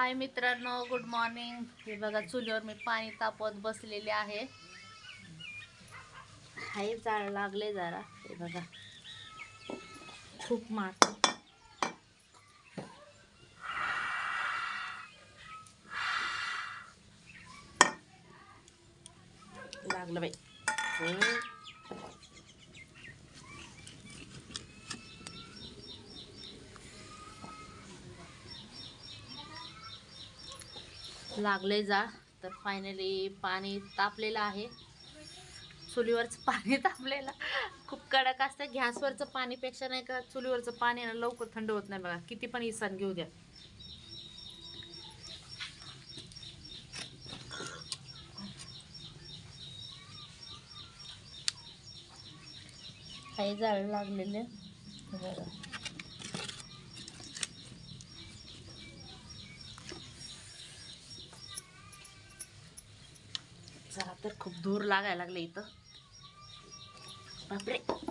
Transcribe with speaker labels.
Speaker 1: हाय मित्रांनो good morning हे बघा चुलीवर मी पाणी तापवत बसलेले आहे. हाय जाळ लागले जरा. हे बघा. खूप मारत लागलं बाई. लागले जा. तर फायनली पाणी तापलेलं आहे. चुलीवरचं पाणी तापलेलं. खूप कडक असतं. गॅसवरचं पाणीपेक्षा नाही का चुलीवरचं पाणी ना लवकर थंड होत नाही बघा. किती पण इसान घेऊ द्या. काही जाळ लागलेले. बरं. जरा तर खूप दूर लागायला लागले इथं. बापरे.